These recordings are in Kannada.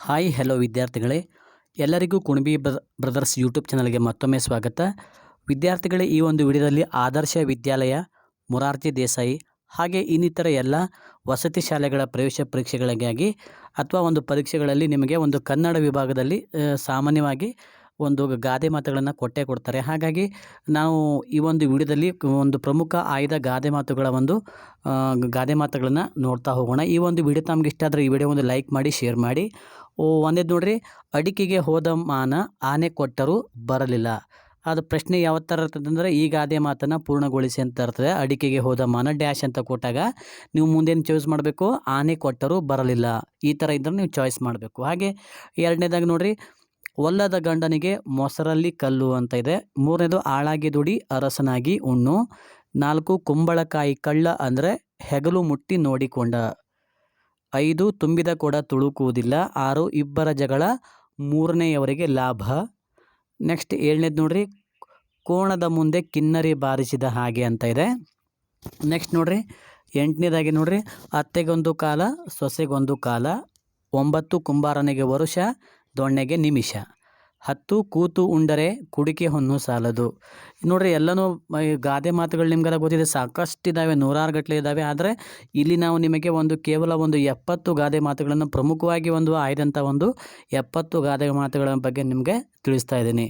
ಹಾಯ್, ಹಲೋ ವಿದ್ಯಾರ್ಥಿಗಳೇ. ಎಲ್ಲರಿಗೂ ಕುಣಬಿ ಬ್ರ- ಬ್ರದರ್ಸ್ ಯೂಟ್ಯೂಬ್ ಚಾನಲ್ಗೆ ಮತ್ತೊಮ್ಮೆ ಸ್ವಾಗತ. ವಿದ್ಯಾರ್ಥಿಗಳೇ, ಈ ಒಂದು ವಿಡಿಯೋದಲ್ಲಿ ಆದರ್ಶ ವಿದ್ಯಾಲಯ, ಮೊರಾರ್ಜಿ ದೇಸಾಯಿ, ಹಾಗೆ ಇನ್ನಿತರ ಎಲ್ಲ ವಸತಿ ಶಾಲೆಗಳ ಪ್ರವೇಶ ಪರೀಕ್ಷೆಗಳಿಗಾಗಿ ಅಥವಾ ಒಂದು ಪರೀಕ್ಷೆಗಳಲ್ಲಿ ನಿಮಗೆ ಒಂದು ಕನ್ನಡ ವಿಭಾಗದಲ್ಲಿ ಸಾಮಾನ್ಯವಾಗಿ ಒಂದು ಗಾದೆ ಮಾತುಗಳನ್ನು ಕೊಟ್ಟೇ ಕೊಡ್ತಾರೆ. ಹಾಗಾಗಿ ನಾವು ಈ ಒಂದು ವಿಡಿಯೋದಲ್ಲಿ ಒಂದು ಪ್ರಮುಖ ಆಯ್ದ ಗಾದೆ ಮಾತುಗಳ ಒಂದು ಗಾದೆ ಮಾತುಗಳನ್ನು ನೋಡ್ತಾ ಹೋಗೋಣ. ಈ ಒಂದು ವಿಡಿಯೋ ತಮಗೆ ಇಷ್ಟ ಆದರೆ ಈ ವಿಡಿಯೋ ಒಂದು ಲೈಕ್ ಮಾಡಿ, ಶೇರ್ ಮಾಡಿ. ಓ, ಒಂದೇದು ನೋಡ್ರಿ, ಅಡಿಕೆಗೆ ಹೋದ ಮಾನ ಆನೆ ಕೊಟ್ಟರೂ ಬರಲಿಲ್ಲ. ಅದು ಪ್ರಶ್ನೆ ಯಾವ ಥರ ಇರ್ತದೆ ಅಂದರೆ ಈ ಗಾದೆ ಮಾತನ್ನು ಪೂರ್ಣಗೊಳಿಸಿ ಅಂತ ಇರ್ತದೆ. ಅಡಿಕೆಗೆ ಹೋದ ಮಾನ ಡ್ಯಾಶ್ ಅಂತ ಕೊಟ್ಟಾಗ ನೀವು ಮುಂದೇನು ಚಾಯ್ಸ್ ಮಾಡಬೇಕು? ಆನೆ ಕೊಟ್ಟರೂ ಬರಲಿಲ್ಲ. ಈ ಥರ ಇದ್ದರೆ ನೀವು ಚಾಯ್ಸ್ ಮಾಡಬೇಕು. ಹಾಗೆ ಎರಡನೇದಾಗಿ ನೋಡ್ರಿ ಒಲ್ಲದ ಗಂಡನಿಗೆ ಮೊಸರಲ್ಲಿ ಕಲ್ಲು ಅಂತ ಇದೆ. ಮೂರನೇದು ಆಳಾಗಿ ದುಡಿ, ಅರಸನಾಗಿ ಉಣ್ಣು. ನಾಲ್ಕು, ಕುಂಬಳಕಾಯಿ ಕಳ್ಳ ಅಂದರೆ ಹೆಗಲು ಮುಟ್ಟಿ ನೋಡಿಕೊಂಡ. ಐದು, ತುಂಬಿದ ಕೊಡ ತುಳುಕುವುದಿಲ್ಲ. ಆರು, ಇಬ್ಬರ ಜಗಳ ಮೂರನೆಯವರಿಗೆ ಲಾಭ. ನೆಕ್ಸ್ಟ್ ಏಳನೇದು ನೋಡ್ರಿ, ಕೋಣದ ಮುಂದೆ ಕಿನ್ನರಿ ಬಾರಿಸಿದ ಹಾಗೆ ಅಂತ ಇದೆ. ನೆಕ್ಸ್ಟ್ ನೋಡ್ರಿ, ಎಂಟನೇದಾಗಿ ನೋಡ್ರಿ, ಅತ್ತೆಗೊಂದು ಕಾಲ, ಸೊಸೆಗೊಂದು ಕಾಲ, ಒಂಬತ್ತು ಕುಂಬಾರನಿಗೆ ವರುಷ, ದೊಣ್ಣೆಗೆ ನಿಮಿಷ. ಹತ್ತು ಕೂತು ಉಂಡರೆ ಕುಡಿಕೆ ಹೊನ್ನು ಸಾಲದು. ನೋಡ್ರಿ, ಎಲ್ಲನೂ ಗಾದೆ ಮಾತುಗಳು ನಿಮ್ಗೆಲ್ಲ ಗೊತ್ತಿದೆ ಸಾಕಷ್ಟು ಇದ್ದಾವೆ ನೂರಾರು ಗಟ್ಟಲೆ ಇದ್ದಾವೆ ಆದರೆ, ಇಲ್ಲಿ ನಾವು ನಿಮಗೆ ಒಂದು, ಕೇವಲ ಒಂದು ಎಪ್ಪತ್ತು ಗಾದೆ ಮಾತುಗಳನ್ನು ಪ್ರಮುಖವಾಗಿ ಒಂದು ಆಯ್ದಂಥ ಒಂದು ಎಪ್ಪತ್ತು ಗಾದೆ ಮಾತುಗಳ ಬಗ್ಗೆ ನಿಮಗೆ ತಿಳಿಸ್ತಾ ಇದ್ದೀನಿ.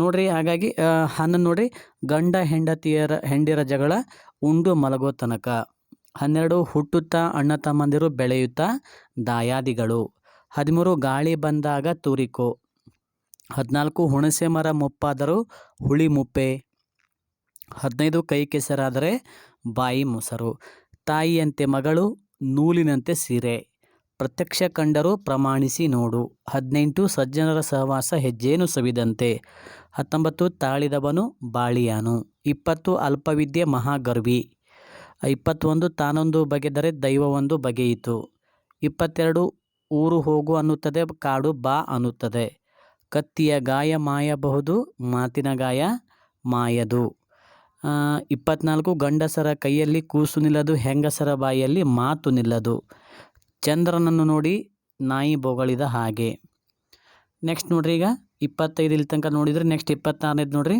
ನೋಡ್ರಿ, ಹಾಗಾಗಿ ಹನ್ನೊಂದು ನೋಡ್ರಿ, ಗಂಡ ಹೆಂಡತಿಯರ ಹೆಂಡಿರ ಜಗಳ ಉಂಡು ಮಲಗೋ ತನಕ. ಹನ್ನೆರಡು, ಹುಟ್ಟುತ್ತಾ ಅಣ್ಣ ತಮ್ಮಂದಿರು ಬೆಳೆಯುತ್ತಾ ದಾಯಾದಿಗಳು. ಹದಿಮೂರು, ಗಾಳಿ ಬಂದಾಗ ತೂರಿಕೋ. ಹದಿನಾಲ್ಕು ಹುಣಸೆ ಮರ ಮುಪ್ಪಾದರೂ ಹುಳಿ ಮುಪ್ಪೆ. ಹದಿನೈದು ಕೈ ಕೆಸರಾದರೆ ಬಾಯಿ ಮೊಸರು. ತಾಯಿಯಂತೆ ಮಗಳು, ನೂಲಿನಂತೆ ಸೀರೆ. ಪ್ರತ್ಯಕ್ಷ ಕಂಡರೂ ಪ್ರಮಾಣಿಸಿ ನೋಡು. ಹದಿನೆಂಟು ಸಜ್ಜನರ ಸಹವಾಸ ಹೆಜ್ಜೇನು ಸವಿದಂತೆ. ಹತ್ತೊಂಬತ್ತು ತಾಳಿದವನು ಬಾಳಿಯಾನು. ಇಪ್ಪತ್ತು ಅಲ್ಪವಿದ್ಯೆ ಮಹಾಗರ್ವಿ. ಇಪ್ಪತ್ತೊಂದು ತಾನೊಂದು ಬಗೆದರೆ ದೈವವೊಂದು ಬಗೆಯಿತು. ಇಪ್ಪತ್ತೆರಡು ಊರು ಹೋಗು ಅನ್ನುತ್ತದೆ, ಕಾಡು ಬಾ ಅನ್ನುತ್ತದೆ. ಕತ್ತಿಯ ಗಾಯ ಮಾಯಬಹುದು, ಮಾತಿನ ಗಾಯ ಮಾಯದು. ಇಪ್ಪತ್ನಾಲ್ಕು, ಗಂಡಸರ ಕೈಯಲ್ಲಿ ಕೂಸು ನಿಲ್ಲದು, ಹೆಂಗಸರ ಬಾಯಲ್ಲಿ ಮಾತು ನಿಲ್ಲದು. ಚಂದ್ರನನ್ನು ನೋಡಿ ನಾಯಿ ಬೊಗಳಿದ ಹಾಗೆ. ನೆಕ್ಸ್ಟ್ ನೋಡ್ರಿ ಈಗ ಇಪ್ಪತ್ತೈದು ಇಲ್ಲಿ ತನಕ ನೋಡಿದರೆ ನೆಕ್ಸ್ಟ್ ಇಪ್ಪತ್ತಾರನೇದು ನೋಡ್ರಿ.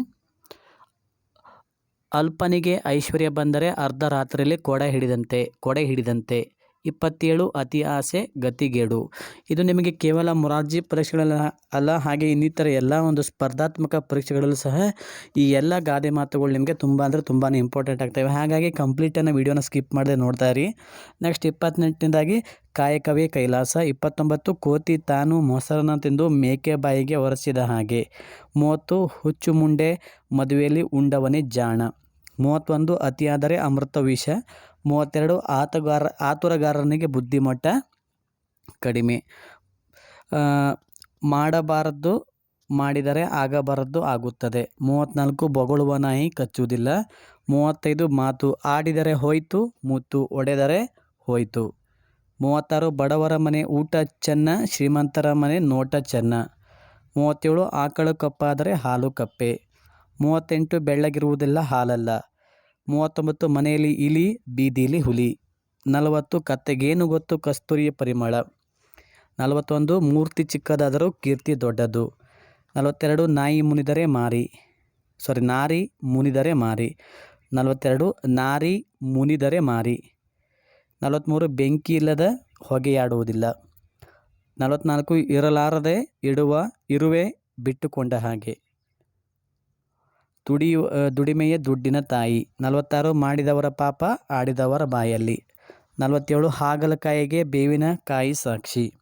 ಅಲ್ಪನಿಗೆ ಐಶ್ವರ್ಯ ಬಂದರೆ ಅರ್ಧ ರಾತ್ರಿಯಲ್ಲಿ ಕೊಡೆ ಹಿಡಿದಂತೆ ಕೊಡೆ ಹಿಡಿದಂತೆ. ಇಪ್ಪತ್ತೇಳು ಅತಿ ಆಸೆ ಗತಿಗೇಡು. ಇದು ನಿಮಗೆ ಕೇವಲ ಮೊರಾರ್ಜಿ ಪರೀಕ್ಷೆಗಳಲ್ಲ ಅಲ್ಲ, ಹಾಗೆ ಇನ್ನಿತರ ಎಲ್ಲ ಒಂದು ಸ್ಪರ್ಧಾತ್ಮಕ ಪರೀಕ್ಷೆಗಳಲ್ಲೂ ಸಹ ಈ ಎಲ್ಲ ಗಾದೆ ಮಾತುಗಳು ನಿಮಗೆ ತುಂಬ ಅಂದರೆ ತುಂಬಾ ಇಂಪಾರ್ಟೆಂಟ್ ಆಗ್ತವೆ. ಹಾಗಾಗಿ ಕಂಪ್ಲೀಟನ್ನು ವೀಡಿಯೋನ ಸ್ಕಿಪ್ ಮಾಡದೆ ನೋಡ್ತಾ ಇರಿ. ನೆಕ್ಸ್ಟ್ ಇಪ್ಪತ್ತೆಂಟನೇದಾಗಿ, ಕಾಯಕವೇ ಕೈಲಾಸ. ಇಪ್ಪತ್ತೊಂಬತ್ತು, ಕೋತಿ ತಾನು ಮೊಸರನ್ನ ತಿಂದು ಮೇಕೆ ಬಾಯಿಗೆ ಒರೆಸಿದ ಹಾಗೆ. ಮೂವತ್ತು ಹುಚ್ಚು ಮುಂಡೆ ಮದುವೆಯಲ್ಲಿ ಉಂಡವನೇ ಜಾಣ. ಮೂವತ್ತೊಂದು, ಅತಿಯಾದರೆ ಅಮೃತ ವಿಷ. ಮೂವತ್ತೆರಡು ಆತಗಾರ ಆತುರಗಾರನಿಗೆ ಬುದ್ಧಿಮಟ್ಟ ಕಡಿಮೆ. ಆ, ಮಾಡಬಾರದ್ದು ಮಾಡಿದರೆ ಆಗಬಾರದ್ದು ಆಗುತ್ತದೆ. ಮೂವತ್ತ್ನಾಲ್ಕು ಬೊಗಳುವ ನಾಯಿ ಕಚ್ಚುವುದಿಲ್ಲ. ಮೂವತ್ತೈದು ಮಾತು ಆಡಿದರೆ ಹೋಯ್ತು ಮುತ್ತು ಒಡೆದರೆ ಹೋಯ್ತು. ಮೂವತ್ತಾರು ಬಡವರ ಮನೆ ಊಟ ಚೆನ್ನ ಶ್ರೀಮಂತರ ಮನೆ ನೋಟ ಚೆನ್ನ. ಮೂವತ್ತೇಳು ಆಕಳು ಕಪ್ಪಾದರೆ ಹಾಲು ಕಪ್ಪೆ. ಮೂವತ್ತೆಂಟು ಬೆಳ್ಳಗಿರುವುದಿಲ್ಲ ಹಾಲಲ್ಲ. ಮೂವತ್ತೊಂಬತ್ತು ಮನೆಯಲ್ಲಿ ಇಲಿ, ಬೀದಿಲಿ ಹುಲಿ. ನಲವತ್ತು ಕತ್ತೆಗೇನು ಗೊತ್ತು ಕಸ್ತೂರಿಯ ಪರಿಮಳ. ನಲವತ್ತೊಂದು ಮೂರ್ತಿ ಚಿಕ್ಕದಾದರೂ ಕೀರ್ತಿ ದೊಡ್ಡದು. ನಲವತ್ತೆರಡು ನಾಯಿ ಮುನಿದರೆ ಮಾರಿ. ಸಾರಿ ನಾರಿ ಮುನಿದರೆ ಮಾರಿ. ನಲವತ್ತೆರಡು ನಾರಿ ಮುನಿದರೆ ಮಾರಿ. ನಲವತ್ತ್ಮೂರು ಬೆಂಕಿ ಇಲ್ಲದ ಹೊಗೆಯಾಡುವುದಿಲ್ಲ. ನಲವತ್ತ್ನಾಲ್ಕು ಇರಲಾರದೆ ಇಡುವ, ಇರುವೆ ಬಿಟ್ಟುಕೊಂಡ ಹಾಗೆ. ದುಡಿಯು ಆ, ದುಡಿಮೆಯೇ ದುಡ್ಡಿನ ತಾಯಿ. ನಲವತ್ತಾರು ಮಾಡಿದವರ ಪಾಪ ಆಡಿದವರ ಬಾಯಲ್ಲಿ. ನಲವತ್ತೇಳು ಹಾಗಲಕಾಯಿಗೆ ಬೇವಿನ ಕಾಯಿ ಸಾಕ್ಷಿ.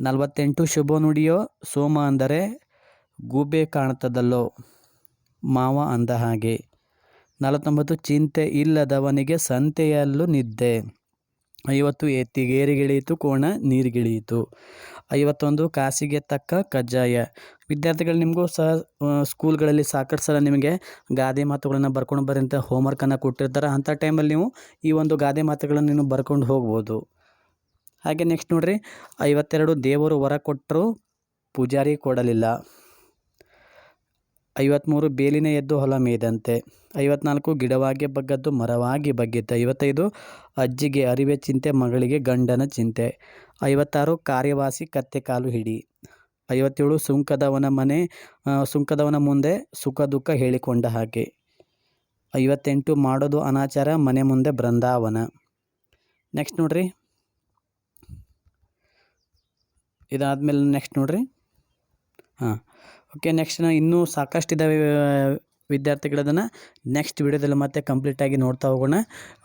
ನಲವತ್ತೆಂಟು ಶುಭ ನುಡಿಯೋ ಸೋಮ ಅಂದರೆ ಗೂಬೆ ಕಾಣ್ತದಲ್ಲೋ ಮಾವ ಅಂದ ಹಾಗೆ. ನಲವತ್ತೊಂಬತ್ತು ಚಿಂತೆ ಇಲ್ಲದವನಿಗೆ ಸಂತೆಯಲ್ಲೂ ನಿದ್ದೆ. ಐವತ್ತು ಎತ್ತಿಗೇರಿಗಿಳಿಯಿತು ಕೋಣ ನೀರಿಗಿಳಿಯಿತು. ಐವತ್ತೊಂದು ಕಾಸಿಗೆ ತಕ್ಕ ಕಜ್ಜಾಯ. ವಿದ್ಯಾರ್ಥಿಗಳು ನಿಮಗೂ ಸಹ ಸ್ಕೂಲ್ಗಳಲ್ಲಿ ಸಾಕಷ್ಟು ಸಲ ನಿಮಗೆ ಗಾದೆ ಮಾತುಗಳನ್ನು ಬರ್ಕೊಂಡು ಬರೋಂಥ ಹೋಮ್ ಹೋಮ್ವರ್ಕನ್ನು ಕೊಟ್ಟಿರ್ತಾರೆ. ಅಂಥ ಟೈಮಲ್ಲಿ ನೀವು ಈ ಒಂದು ಗಾದೆ ಮಾತುಗಳನ್ನು ನೀವು ಬರ್ಕೊಂಡು ಹೋಗ್ಬೋದು. ಹಾಗೆ ನೆಕ್ಸ್ಟ್ ನೋಡಿರಿ, ಐವತ್ತೆರಡು ದೇವರು ವರ ಕೊಟ್ಟರು ಪೂಜಾರಿ ಕೊಡಲಿಲ್ಲ. ಐವತ್ತ್ಮೂರು ಬೇಲಿನ ಎದ್ದು ಹೊಲ ಮೇದಂತೆ. ಐವತ್ನಾಲ್ಕು ಗಿಡವಾಗಿ ಬಗ್ಗದ್ದು ಮರವಾಗಿ ಬಗ್ಗಿತ್ತು ಐವತ್ತೈದು ಅಜ್ಜಿಗೆ ಅರಿವೆ ಚಿಂತೆ, ಮಗಳಿಗೆ ಗಂಡನ ಚಿಂತೆ. ಐವತ್ತಾರು ಕಾರ್ಯವಾಸಿ ಕತ್ತೆ ಕಾಲು ಹಿಡಿ. ಐವತ್ತೇಳು ಸುಂಕದವನ ಮನೆ ಸುಂಕದವನ ಮುಂದೆ ಸುಖ ದುಃಖ ಹೇಳಿಕೊಂಡ ಹಾಗೆ. ಐವತ್ತೆಂಟು ಮಾಡೋದು ಅನಾಚಾರ, ಮನೆ ಮುಂದೆ ಬೃಂದಾವನ. ನೆಕ್ಸ್ಟ್ ನೋಡ್ರಿ. ಇದಾದಮೇಲೆ ನೆಕ್ಸ್ಟ್ ನೋಡ್ರಿ. ಹಾಂ ಓಕೆ ನೆಕ್ಸ್ಟ್ ಇನ್ನೂ ಸಾಕಷ್ಟು ಇದ್ದಾವೆ ವಿದ್ಯಾರ್ಥಿಗಳದನ್ನು ನೆಕ್ಸ್ಟ್ ವಿಡಿಯೋದಲ್ಲಿ ಮತ್ತೆ ಕಂಪ್ಲೀಟಾಗಿ ನೋಡ್ತಾ ಹೋಗೋಣ.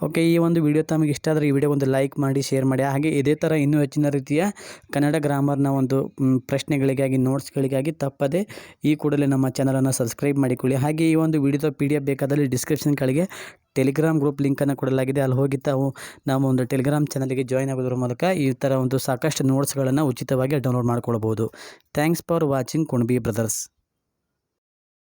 ಓಕೆ ಈ ಒಂದು ವಿಡಿಯೋ ತಮಗೆ ಇಷ್ಟ ಆದರೆ ಈ ವಿಡಿಯೋ ಒಂದು ಲೈಕ್ ಮಾಡಿ ಶೇರ್ ಮಾಡಿ. ಹಾಗೆ ಇದೇ ಥರ ಇನ್ನೂ ಹೆಚ್ಚಿನ ರೀತಿಯ ಕನ್ನಡ ಗ್ರಾಮರ್ನ ಒಂದು ಪ್ರಶ್ನೆಗಳಿಗಾಗಿ ನೋಟ್ಸ್ಗಳಿಗಾಗಿ ತಪ್ಪದೆ ಈ ಕೂಡಲೇ ನಮ್ಮ ಚಾನಲನ್ನು ಸಬ್ಸ್ಕ್ರೈಬ್ ಮಾಡಿಕೊಳ್ಳಿ. ಹಾಗೆ ಈ ಒಂದು ವಿಡಿಯೋದ ಪಿ ಡಿ ಎಫ್ ಬೇಕಾದಲ್ಲಿ ಡಿಸ್ಕ್ರಿಪ್ಷನ್ ಕೆಳಗೆ ಟೆಲಿಗ್ರಾಮ್ ಗ್ರೂಪ್ ಲಿಂಕನ್ನು ಕೊಡಲಾಗಿದೆ. ಅಲ್ಲಿ ಹೋಗಿ ತಾವು ನಾವು ಒಂದು ಟೆಲಿಗ್ರಾಮ್ ಚಾನಲ್ಗೆ ಜಾಯ್ನ್ ಆಗೋದ್ರ ಮೂಲಕ ಈ ಥರ ಒಂದು ಸಾಕಷ್ಟು ನೋಟ್ಸ್ಗಳನ್ನು ಉಚಿತವಾಗಿ ಡೌನ್ಲೋಡ್ ಮಾಡ್ಕೊಳ್ಬೋದು. Thanks for watching Kunabi brothers